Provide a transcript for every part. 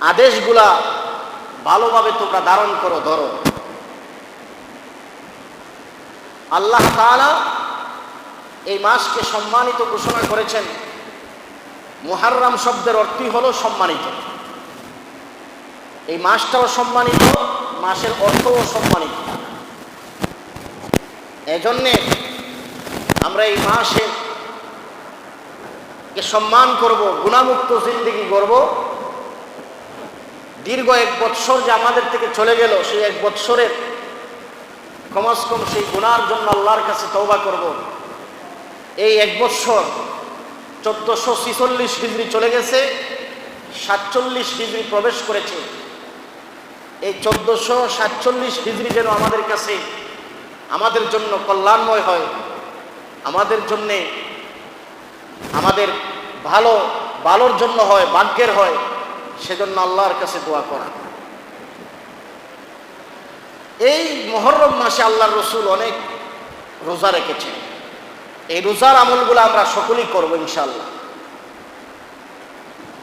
আদেশগুলা ভালোভাবে তোমরা ধারণ করো, ধরো। আল্লাহ এই মাসকে সম্মানিত ঘোষণা করেছেন। মুহাররাম শব্দের অর্থই হলো সম্মানিত। এই মাসটাও সম্মানিত, মাসের অর্থও সম্মানিত। এজন্যে আমরা এই মাসে সম্মান করব, গুণামুক্ত জিন্দিগি করব দীর্ঘ এক বৎসর যে আমাদের থেকে চলে গেল, সেই এক বৎসরের কমাস কম সেই গুনার জন্য আল্লাহর কাছে তৌবা করব। এই এক বৎসর চোদ্দশো ছিচল্লিশ ডিগ্রি চলে গেছে, সাতচল্লিশ ডিগ্রি প্রবেশ করেছে। এই চোদ্দশো সাতচল্লিশ ডিগ্রি যেন আমাদের কাছে আমাদের জন্য কল্যাণময় হয়, আমাদের জন্যে আমাদের ভালো, ভালোর জন্য হয়, ভাগ্যের হয় সেজন্য আল্লাহর কাছে দোয়া করা। এই মহরম মাসে আল্লাহ রসুল অনেক রোজা রেখেছেন। এই রোজার আমলগুলো আমরা সকলেই করব ইনশাল্লাহ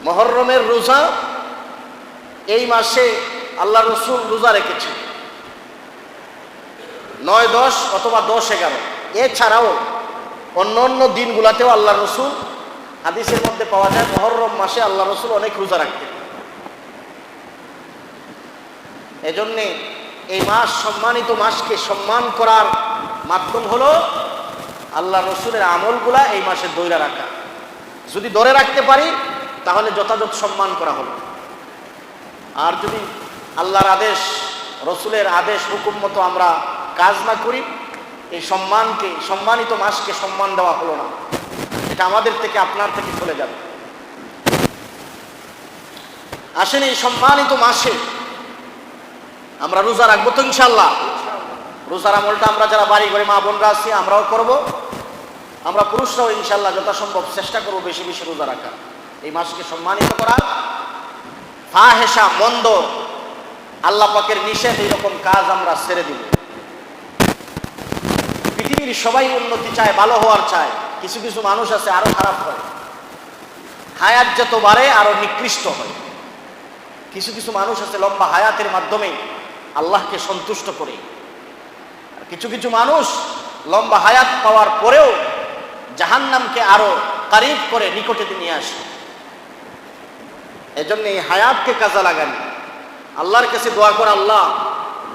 মহরমের রোজা এই মাসে আল্লাহ রসুল রোজা রেখেছেন। নয়, দশ অথবা দশ, এগারো। এছাড়াও অন্য অন্য দিনগুলাতেও আল্লাহ রসুল হাদিসের মধ্যে পাওয়া যায় মহরম মাসে আল্লাহ রসুল অনেক রোজা রাখতেন। এজন্যে এই মাস সম্মানিত মাসকে সম্মান করার মাধ্যম হলো আল্লাহ রসুলের আমলগুলা এই মাসে দৈরা রাখা। যদি ধরে রাখতে পারি, তাহলে যথাযথ সম্মান করা হলো। আর যদি আল্লাহর আদেশ, রসুলের আদেশ হুকুম মতো আমরা কাজ না করি, এই সম্মানকে, সম্মানিত মাসকে সম্মান দেওয়া হলো না। এটা আমাদের থেকে, আপনার থেকে চলে যাবে। আসেন এই সম্মানিত মাসে আমরা রোজা রাখব তো ইনশাল্লাহ রোজার আমলটা আমরা যারা বাড়ি করে মা বোনরা আছি, আমরাও করব। আমরা পুরুষরাও ইনশাল্লাহ যথাসম্ভব চেষ্টা করব বেশি বেশি রোজা রাখা এই মাসকে সম্মানিত করা। ফা হেসা মন্দ, আল্লাহ পাকের নিষেধ, এইরকম কাজ আমরা ছেড়ে দিব। পৃথিবীর সবাই উন্নতি চায়, ভালো হওয়ার চায়। কিছু কিছু মানুষ আছে, আরও খারাপ হয়। হায়াত যত বাড়ে, আরও নিকৃষ্ট হয়। কিছু কিছু মানুষ আছে লম্বা হায়াতের মাধ্যমে আল্লাহকে সন্তুষ্ট করে। কিছু কিছু মানুষ লম্বা হায়াত পাওয়ার পরেও জাহান্নামকে আরও কারিব করে নিকটে নিয়ে আসে। এজন্য এই হায়াতকে কাজে লাগান। আল্লাহর কাছে দোয়া করে আল্লাহ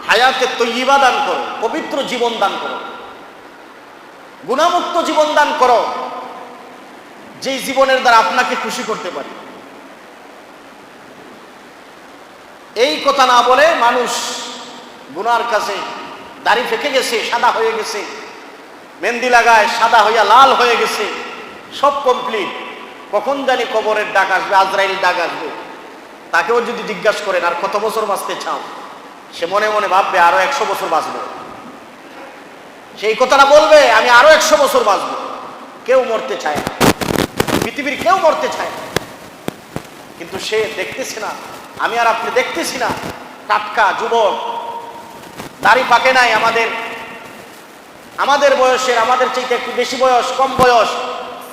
হায়াতকে তৈবা দান করো, পবিত্র জীবন দান করো। গুণামুক্ত জীবন দান করো। যেই জীবনের দ্বারা আপনাকে খুশি করতে পারি। এই কথা না বলে মানুষ গুনার কাছে দাড়ি ফেঁকে গেছে, সাদা হয়ে গেছে, মেহেন্দি লাগায় সাদা হইয়া লাল হয়ে গেছে, সব কমপ্লিট কখন জানি কবরের ডাক আসবে, আজরাইল ডাক আসবে। তাকেও যদি জিজ্ঞাসা করেন, আর কত বছর বাঁচতে চাও? সে মনে মনে ভাববে, আরও একশো বছর বাঁচবে। সেই কথাটা বলবে, আমি আরও একশো বছর বাঁচবো। কেউ মরতে চায় না। পৃথিবীর কেউ মরতে চায় না। কিন্তু সে দেখতেছে না আমি আর আপনি দেখতেছি না। টাটকা যুবক। দাড়ি পাকে নাই আমাদের। আমাদের বয়সের, আমাদের চাইতে একটু বেশি বয়স, কম বয়স,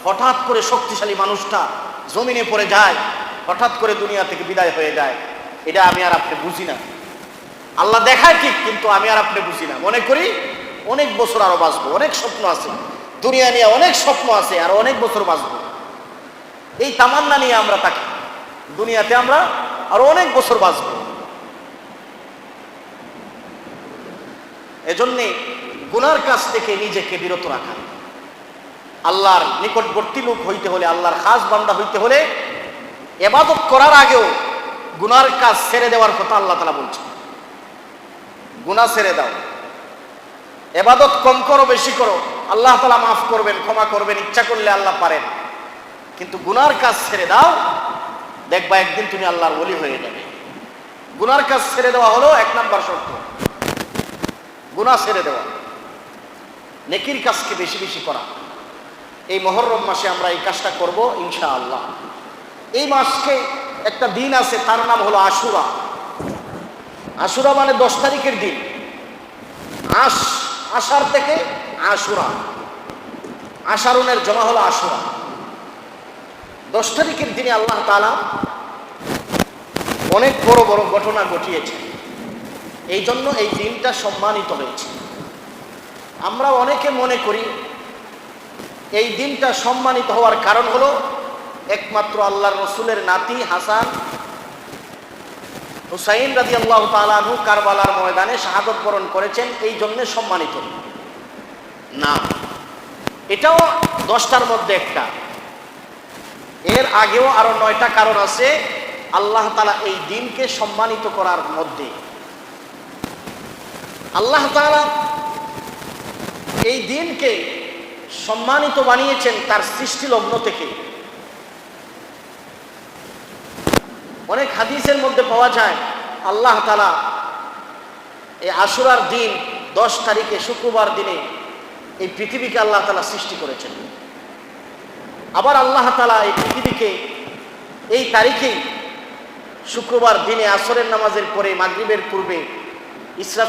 হঠাৎ করে শক্তিশালী মানুষটা জমিনে পড়ে যায়, হঠাৎ করে দুনিয়া থেকে বিদায় হয়ে যায়। এটা আমি আর আপনি বুঝি না। আল্লাহ দেখায় ঠিক, কিন্তু আমি আর আপনি বুঝি না। মনে করি অনেক বছর আরও বাঁচবো, অনেক স্বপ্ন আছে। দুনিয়া নিয়ে অনেক স্বপ্ন আছে, আর অনেক বছর বাঁচবো। এই তামান্না নিয়ে আমরা থাকি দুনিয়াতে আমরা আরও অনেক বছর বাঁচবো। এজন্যে গুনার কাছ থেকে নিজেকে বিরত রাখা। আল্লাহর নিকটবর্তী লোক হইতে হলে, আল্লাহর খাস বান্দা হইতে হলে এবাদত করার আগেও গুনার কাজ ছেড়ে দেওয়ার কথা আল্লাহ তালা বলছে গুনা ছেড়ে দাও। এবাদত কম করো, বেশি করো। আল্লাহ তালা মাফ করবেন, ক্ষমা করবেন, ইচ্ছা করলে আল্লাহ পারেন। কিন্তু গুনার কাজ ছেড়ে দাও দেখবা একদিন তুমি আল্লাহর বলি হয়ে যাবে। গুনার কাজ ছেড়ে দেওয়া হলো এক নাম্বার শর্ত। গুনাহ ছেড়ে দেওয়া। নেকির কাজকে বেশি বেশি করা। এই মহরম মাসে আমরা এই কাজটা করব ইনশা আল্লাহ এই মাসকে একটা দিন আছে, তার নাম হলো আশুরা। আশুরা মানে দশ তারিখের দিন। আশ আষাঢ় থেকে আশুরা। আষাঢ়নের জমা হলো আশুরা। দশ তারিখের দিনে আল্লাহ তালা অনেক বড় বড় ঘটনা ঘটিয়েছেন এই জন্য এই দিনটা সম্মানিত হয়েছে। আমরা অনেকে মনে করি এই দিনটা সম্মানিত হওয়ার কারণ হলো একমাত্র আল্লাহর রসুলের নাতি হাসান হুসাইন রাজি আল্লাহ তালু কারবালার ময়দানে শাহাদত বরণ করেছেন, এই জন্যে সম্মানিত। না, এটাও দশটার মধ্যে একটা। এর আগেও আরও নয়টা কারণ আছে। আল্লাহ তালা এই দিনকে সম্মানিত করার মধ্যে। আল্লাহ তালা এই দিনকে সম্মানিত বানিয়েছেন তার সৃষ্টি লগ্ন থেকে। অনেক হাদিসের মধ্যে পাওয়া যায়, আল্লাহ তালা এই আশুরার দিন দশ তারিখে শুক্রবার দিনে এই পৃথিবীকে আল্লাহ তালা সৃষ্টি করেছেন। আবার আল্লাহ তালা এই পৃথিবীকে, এই তারিখেই শুক্রবার দিনে আসরের নামাজের পরে মাগরীবের পূর্বে ইসরাফ